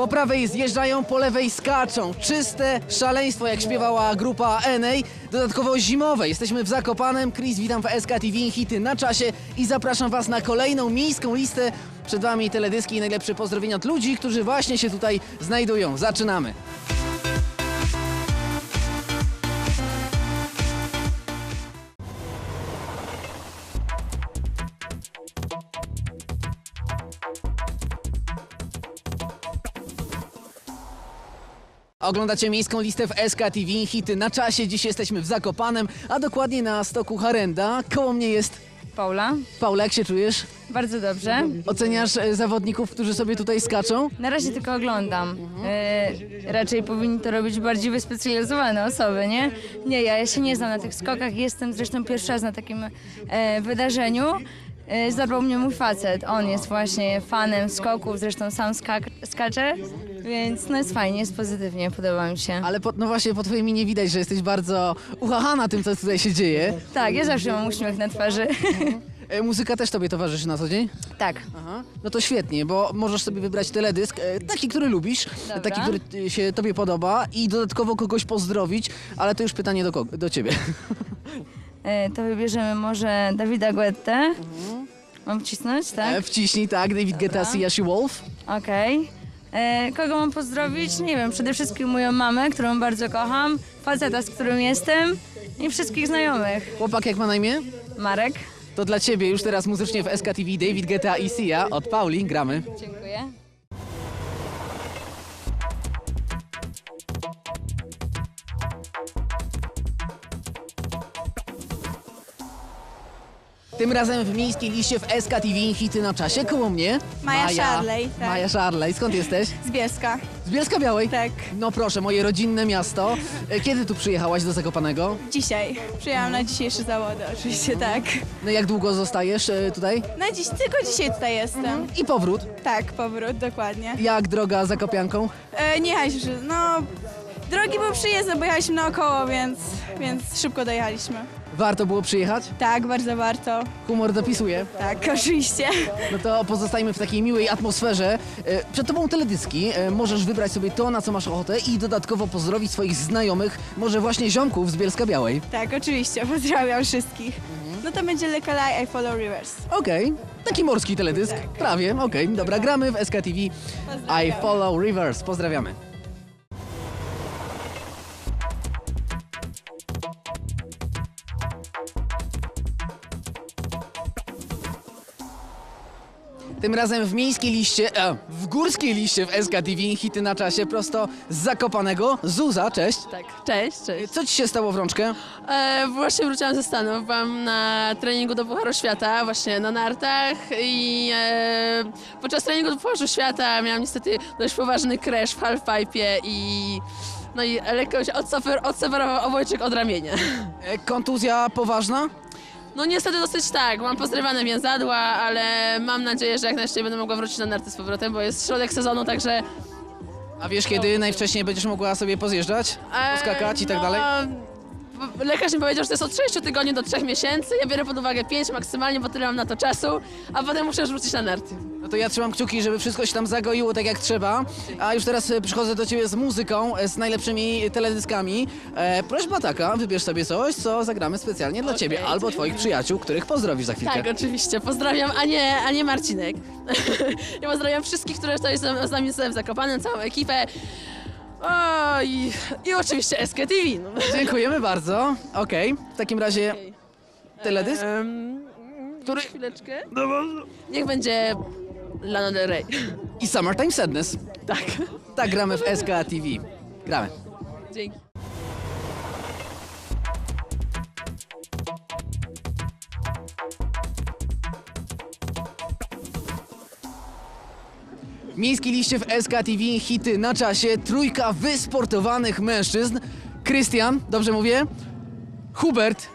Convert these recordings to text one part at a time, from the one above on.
Po prawej zjeżdżają, po lewej skaczą. Czyste szaleństwo, jak śpiewała grupa NA. Dodatkowo zimowe. Jesteśmy w Zakopanem. Chris, witam w SKTV Hity na czasie i zapraszam Was na kolejną miejską listę. Przed Wami teledyski i najlepsze pozdrowienia od ludzi, którzy właśnie się tutaj znajdują. Zaczynamy. Oglądacie miejską listę w SKTV Hity na czasie. Dziś jesteśmy w Zakopanem, a dokładnie na stoku Harenda. Koło mnie jest Paula, Paula, jak się czujesz? bardzo dobrze. Oceniasz e, zawodników, którzy sobie tutaj skaczą? Na razie tylko oglądam. E, raczej powinni to robić bardziej wyspecjalizowane osoby, nie? Nie, ja się nie znam na tych skokach. Jestem zresztą pierwszy raz na takim e, wydarzeniu. E, zabrał mnie mój facet. On jest właśnie fanem skoków, zresztą sam skak- skacze, więc no jest fajnie, jest pozytywnie, podoba mi się. Ale po, no właśnie po twojej minie widać, że jesteś bardzo uchachana tym, co tutaj się dzieje. Tak, ja zawsze mam uśmiech na twarzy. E, muzyka też tobie towarzyszy na co dzień? tak. Aha. No to świetnie, bo możesz sobie wybrać teledysk, e, taki, który lubisz, Dobra. taki, który e, się tobie podoba i dodatkowo kogoś pozdrowić, ale to już pytanie do, kogo, do ciebie. E, to wybierzemy może Dawida Guettę. Mam wcisnąć, tak? E, Wciśnij, tak, David Guetta, Sia She Wolf. Okej. E, Kogo mam pozdrowić? Nie wiem, przede wszystkim moją mamę, którą bardzo kocham, faceta, z którym jestem i wszystkich znajomych. Chłopak jak ma na imię? Marek. To dla ciebie już teraz muzycznie w SKTV David Guetta i Sia od Pauli gramy. Dziękuję. Tym razem w miejskiej liście w SKTV hity na czasie koło mnie. Maja Szarlej, tak. Maja Szarlej, skąd jesteś? Z Bielska. Z Bielska Białej? Tak. No proszę, moje rodzinne miasto. E, Kiedy tu przyjechałaś do Zakopanego? Dzisiaj. Przyjechałam na dzisiejsze zawody, oczywiście tak. No jak długo zostajesz e, tutaj? Na dziś, tylko dzisiaj tutaj jestem. I powrót. Tak, powrót, dokładnie. Jak droga Zakopianką? E, nie jechaliśmy, no... Drogi były przyjezdne, bo jechaliśmy naokoło, więc, więc szybko dojechaliśmy. Warto było przyjechać? Tak, bardzo warto. Humor dopisuje. Tak, oczywiście. No to pozostajmy w takiej miłej atmosferze. E, Przed tobą teledyski. E, Możesz wybrać sobie to, na co masz ochotę i dodatkowo pozdrowić swoich znajomych, może właśnie ziomków z Bielska Białej. Tak, oczywiście, pozdrawiam wszystkich. No to będzie Le Calais, I Follow Rivers. Okej, taki morski teledysk. Prawie, okej. Dobra, gramy w SKTV. I. Follow Rivers. Pozdrawiamy. Tym razem w miejskiej liście, e, w górskiej liście w SKTV hity na czasie prosto z Zakopanego. Zuza, cześć. Tak, cześć, cześć. Co ci się stało w rączkę? E, właśnie wróciłam ze Stanów, byłam na treningu do Pucharu Świata, właśnie na nartach i e, podczas treningu do Pucharu Świata miałam niestety dość poważny crash w halfpipe i no i lekko się odsefer, obojczyk od ramienia. E, kontuzja poważna? No niestety dosyć tak, mam pozrywane więzadła, ale mam nadzieję, że jak najszybciej będę mogła wrócić na narty z powrotem, bo jest środek sezonu, także... A wiesz kiedy najwcześniej będziesz mogła sobie pozjeżdżać? e, Poskakać i tak no, dalej? Lekarz mi powiedział, że to jest od 6 tygodni do 3 miesięcy. Ja biorę pod uwagę 5 maksymalnie, bo tyle mam na to czasu, a potem muszę już wrócić na narty. No to ja trzymam kciuki, żeby wszystko się tam zagoiło tak jak trzeba. A już teraz e, przychodzę do ciebie z muzyką, e, z najlepszymi teledyskami. E, prośba taka, wybierz sobie coś, co zagramy specjalnie dla Okej, ciebie albo twoich przyjaciół, których pozdrowisz za chwilkę. Tak, oczywiście. Pozdrawiam, a nie, a nie Marcinek. ja pozdrawiam wszystkich, które tutaj z, z nami są w Zakopanem, całą ekipę. O, i, i oczywiście SKTV. No. Dziękujemy bardzo. Okej, w takim razie teledysk? Um, Który- Chwileczkę. Niech będzie Lana Del Rey. I Summertime Sadness. tak. Tak gramy w SK TV. Gramy. Dzięki. W miejskiej liście w SKTV hity na czasie trójka wysportowanych mężczyzn. Krystian, dobrze mówię? Hubert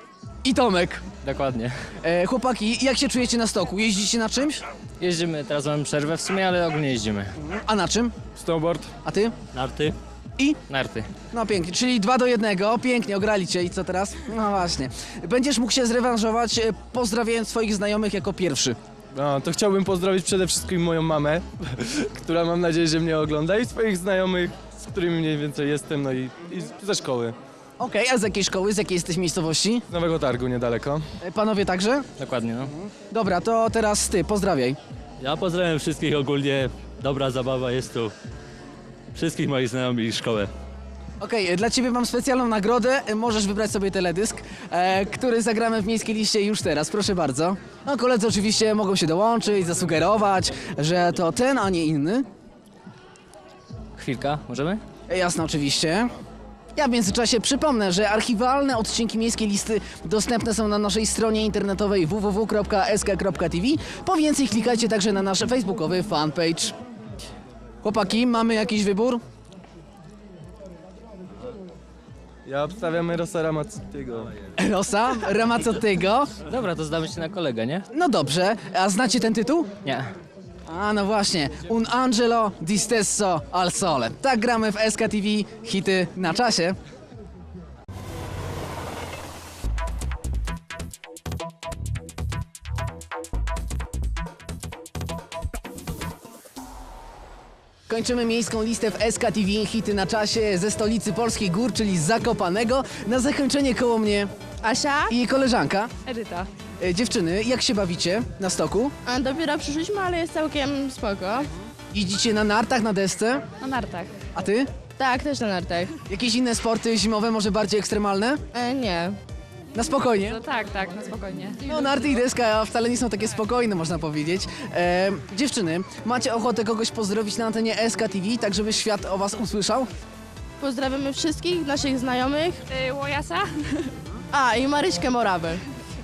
i Tomek. Dokładnie. E, chłopaki, jak się czujecie na stoku? Jeździcie na czymś? Jeździmy, teraz mamy przerwę w sumie, ale ogólnie jeździmy. A na czym? Snowboard, A ty? narty, I? narty. No pięknie, czyli dwa do jednego. Pięknie, ograli cię. I co teraz? No właśnie. Będziesz mógł się zrewanżować, e, pozdrawiając swoich znajomych jako pierwszy. No, to chciałbym pozdrowić przede wszystkim moją mamę, która mam nadzieję, że mnie ogląda i swoich znajomych, z którymi mniej więcej jestem, no i, i ze szkoły. Okej, a z jakiej szkoły, z jakiej jesteś miejscowości? Z Nowego Targu niedaleko. E, Panowie także? Dokładnie, no. Dobra, to teraz ty, pozdrawiaj. Ja pozdrawiam wszystkich ogólnie. Dobra zabawa jest tu. Wszystkich moich znajomych i szkołę. Okej, e, dla ciebie mam specjalną nagrodę. E, Możesz wybrać sobie teledysk, e, który zagramy w miejskiej liście już teraz. Proszę bardzo. No, koledzy oczywiście mogą się dołączyć, zasugerować, że to ten, a nie inny. Chwilka, możemy? E, Jasne, oczywiście. Ja w międzyczasie przypomnę, że archiwalne odcinki Miejskiej Listy dostępne są na naszej stronie internetowej www.sk.tv. Po więcej klikajcie także na nasz facebookowy fanpage. Chłopaki, mamy jakiś wybór? Ja obstawiam Erosa Ramazzotiego. Rosa, Ramazzottego. Dobra, to zdamy się na kolegę, nie? No dobrze, a znacie ten tytuł? Nie. A no właśnie, Un Angelo di Stesso al Sole. Tak gramy w SKTV, hity na czasie. Kończymy miejską listę w SKTV Hity na czasie ze stolicy Polskiej Gór, czyli Zakopanego. Na zakończenie koło mnie Asia? i jej koleżanka. Edyta. E, Dziewczyny, jak się bawicie na stoku? A dopiero przyszliśmy, ale jest całkiem spoko. Jeździcie na nartach, na desce? Na nartach. A ty? Tak, też na nartach. Jakieś inne sporty zimowe, może bardziej ekstremalne? E, nie. Na spokojnie. No tak, tak, na spokojnie. No, narty i deska wcale nie są takie spokojne, można powiedzieć. E, dziewczyny, macie ochotę kogoś pozdrowić na antenie SKTV, tak żeby świat o was usłyszał? Pozdrawiamy wszystkich naszych znajomych. Yy, Łojasa? A, i Maryśkę Morawę.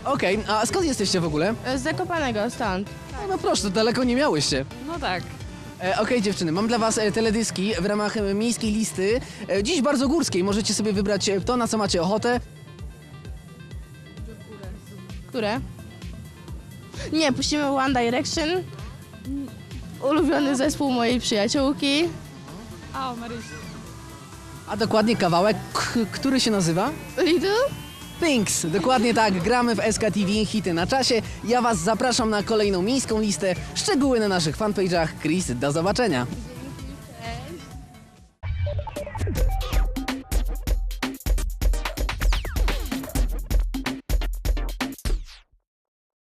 Okej, a skąd jesteście w ogóle? E, Z Zakopanego, stąd. No, no proszę, to daleko nie miałyście. No tak. E, Okej dziewczyny, mam dla was e, teledyski w ramach e, miejskiej listy. E, dziś bardzo górskiej, możecie sobie wybrać e, to, na co macie ochotę. Które? Nie, puścimy One Direction. Ulubiony zespół mojej przyjaciółki. A, o Marysi. A dokładnie kawałek, k- który się nazywa? Lidl? Things, dokładnie tak, gramy w SKTV, hity na czasie. Ja Was zapraszam na kolejną miejską listę, szczegóły na naszych fanpage'ach. Chris, do zobaczenia.